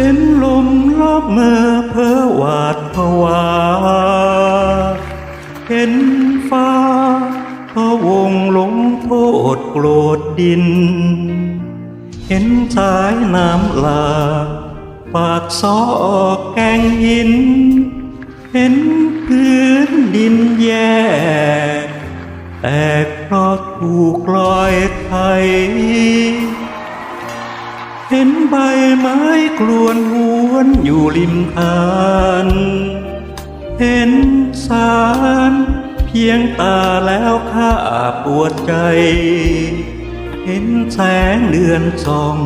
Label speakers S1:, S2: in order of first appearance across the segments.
S1: เห็นลมลอบเมื่อเพ้อหวาดผวา เห็นฟ้าพะวงลงโทษโกรธดิน เห็นสายน้ำหลากปากซอกแกงหิน เห็นพื้นดินแย่แต่เพราะถูกลอยไทย เห็นใบไม้กลวนหวนอยู่ริมทานเห็นสารเพียงตาแล้วข้าปวดใจ เห็นแสงเดือนส่อง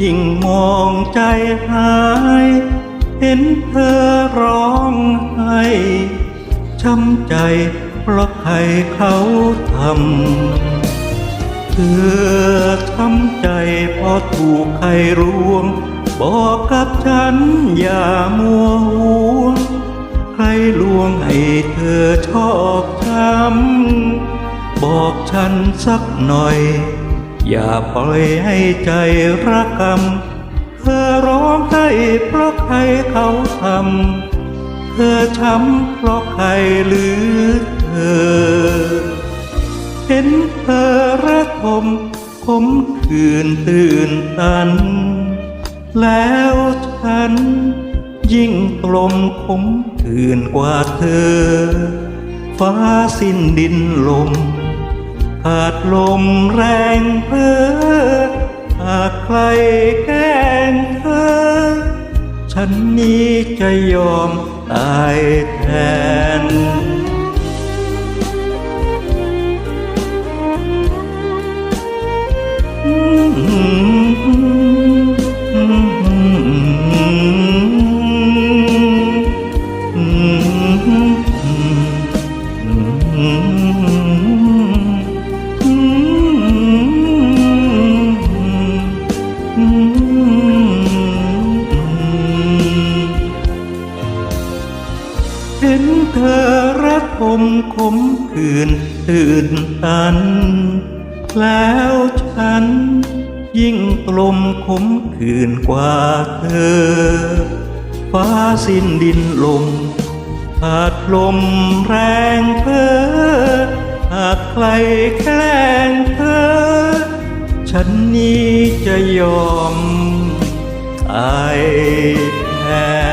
S1: ยิ่งมองใจหาย เห็นเธอร้องไห้ช้ำใจเพราะใครเขาทำ อช้ำใจเพราะถูกใครรวง บอกกับฉันอย่ามัวห่วง ใครลวงให้เธอชอบช้ำบอกฉันสักหน่อย อย่าปล่อยให้ใจระกำเธอร้องไห้เพราะใครเขาทำเธอช้ำเพราะใครหรือเธอเห็น มขื่นตื่นตัน แล้วฉัน ยิ่งกลมขมขื่นกว่าเธอ ฟ้าสิ้นดินลมขาดลมแรงเพ้อหากใครแกล้งเธอ ฉันนี้จะยอมตายแทน นเธอระทมขมขื่นตื่นตัน แล้วฉัน ยิ่งกลมขมขื่นกว่าเธอ ฟ้าสิ้นดินลมขาดลมแรงเพ้อหากใครแกล้งเธอ ฉันนี้จะยอมตายแน่